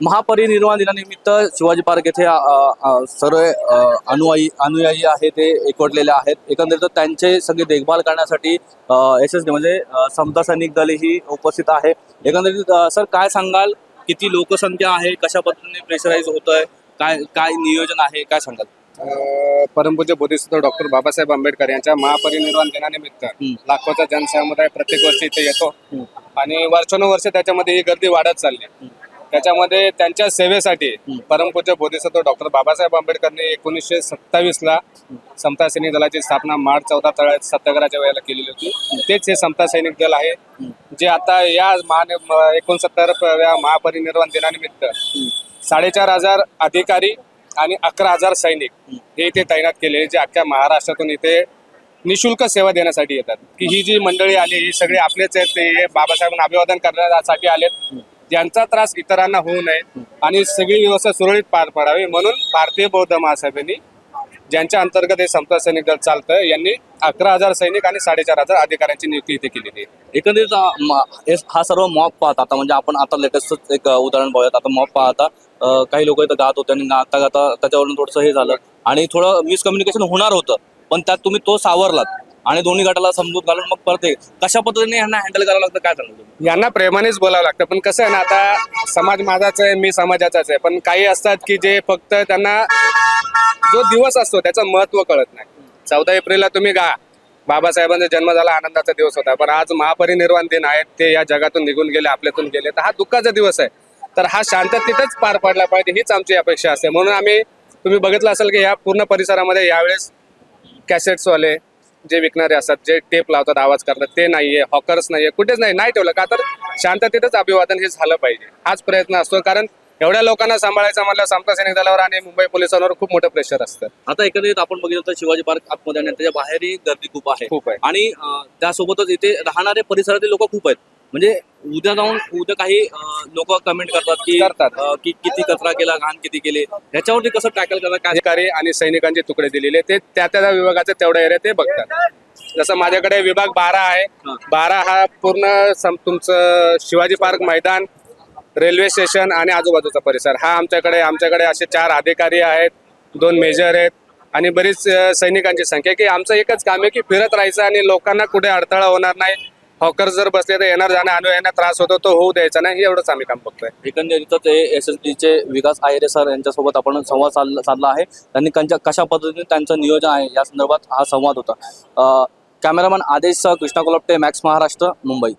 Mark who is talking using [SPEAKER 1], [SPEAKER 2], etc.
[SPEAKER 1] महापरिनिर्वाण दिनानिमित्त शिवाजी पार्क येथे सर्व अनुयायी अनुयायी आहे ते एकवटलेले आहेत. एकंदरीत त्यांचे सगळे देखभाल करण्यासाठी एस एस डी म्हणजे समता सैनिक दल ही उपस्थित आहे. एकंदरीत सर काय सांगाल? किती लोकसंख्या आहे? कशा पद्धतीने प्रेशराईज होत आहे काय काय नियोजन आहे? काय सांगाल?
[SPEAKER 2] परमपूज्य बोधिसत्व डॉक्टर बाबासाहेब आंबेडकर यांच्या महापरिनिर्वाण दिनानिमित्त. लाखोचा जनसमुदाय प्रत्येक वर्षी इथे येतो. आणि वर्षानुवर्ष त्याच्यामध्ये ही गर्दी वाढत चालली त्याच्यामध्ये त्यांच्या सेवेसाठी परमपूज्य बोधिसत्व डॉक्टर बाबासाहेब आंबेडकरने एकोणीसशे सत्तावीस ला समता सैनिक दलाची स्थापना मार्च चौदा तळ्यात सत्याग्रहाच्या वेळेला केलेली होती. तेच हे समता सैनिक दल आहे. जे आता या महान एकोणसत्तर महापरिनिर्वाण दिनानिमित्त साडेचार हजार अधिकारी आणि अकरा हजार सैनिक हे इथे तैनात केले जे अख्ख्या महाराष्ट्रातून इथे निशुल्क सेवा देण्यासाठी येतात. की ही जी मंडळी आली ही सगळे आपलेच आहेत ते बाबासाहेबांना अभिवादन करण्यासाठी आलेत. ज्यांचा त्रास इतरांना होऊ नये आणि सगळी व्यवस्था सुरळीत पार पडावी म्हणून भारतीय बौद्ध महासभेने ज्यांच्या अंतर्गत हे समता सैनिक दल चालतं यांनी अकरा हजार सैनिक आणि साडेचार हजार अधिकाऱ्यांची नियुक्ती इथे केलेली आहे.
[SPEAKER 1] एकंदरीत म- हे- हा सर्व मॉप पाहता आता म्हणजे आपण आता लेटेस्टच एक अ, उदाहरण पाहूयात आता मॉप पाहता अ, काही लोक इथं गात होते आणि गाता गाता त्याच्यावरून थोडंसं हे झालं. आणि थोडं मिसकम्युनिकेशन होणार होतं पण त्यात तुम्ही तो सावरलात. आणि दोन्ही गटाला समजूत घालून मग परत हे. कशा पद्धतीने यांना हँडल करावं लागतं काय सांगतो
[SPEAKER 2] यांना प्रेमानेच बोलावं लागतं. पण कसं आहे ना आता समाज माझाच आहे मी समाजाचाच आहे. पण काही असतात की जे फक्त त्यांना जो दिवस असतो त्याचं महत्त्व कळत नाही. चौदा एप्रिलला तुम्ही गा बाबासाहेबांचा जन्म झाला आनंदाचा दिवस होता. पण आज महापरिनिर्वाण दिन आहे ते या जगातून निघून गेले आपल्यातून गेले. तर हा दुःखाचा दिवस आहे. तर हा शांततेतच पार पडला पाहिजे हीच आमची अपेक्षा असते. म्हणून आम्ही तुम्ही बघितलं असेल की या पूर्ण परिसरामध्ये यावेळेस कॅसेट्सवाले जे विकणारे असतात जे टेप लावतात आवाज करतात ते नाहीये हॉकर्स नाहीये कुठेच नाही नाही ठेवलं का? तर शांततेतच अभिवादन हे झालं पाहिजे. हाच प्रयत्न असतो कारण एवढ्या लोकांना सांभाळायचं म्हणलं समता सैनिक दलावर आणि मुंबई पोलिसांवर खूप मोठं प्रेशर असतं.
[SPEAKER 1] आता एकंदरीत आपण बघितलं तर शिवाजी पार्क आतमध्ये आणि त्याच्या बाहेरही गर्दी खूप आहे.
[SPEAKER 2] खूप आहे.
[SPEAKER 1] आणि त्यासोबतच इथे राहणारे परिसरातील लोक खूप आहेत. म्हणजे उद्या जाऊन उद्या काही लोक कमेंट करतात की
[SPEAKER 2] करतात.
[SPEAKER 1] अ, की किती कचरा केला घाण किती केले. ह्याच्यावरती कसं टॅकल करतात? काय
[SPEAKER 2] अधिकारी आणि सैनिकांचे तुकडे दिलेले. ते त्या त्या विभागाचे तेवढा एरिया ते बघतात. जसं माझ्याकडे विभाग बारा आहे. बारा हा पूर्ण सम- तुमचं शिवाजी पार्क मैदान रेल्वे स्टेशन आणि आजूबाजूचा परिसर. हा आमच्याकडे आमच्याकडे असे चार अधिकारी आहेत दोन मेजर आहेत आणि बरीच अं, सैनिकांची संख्या की आमचं एकच काम आहे की फिरत राहायचं आणि लोकांना कुठे अडथळा होणार नाही. हॉकर जर बसले तर येणार जाणं जाणार यांना त्रास होतो तो होऊ द्यायचा नाही एवढंच आम्ही काम बघतोय.
[SPEAKER 1] एकंदरीतच हे एस एस डीचे विकास आयरे सर यांच्यासोबत आपण संवाद साधला साधला आहे. त्यांनी त्यांच्या कशा पद्धतीने त्यांचं नियोजन आहे या संदर्भात हा संवाद होता. Cameraman Aadesh Krishna Kolpate Max Maharashtra Mumbai.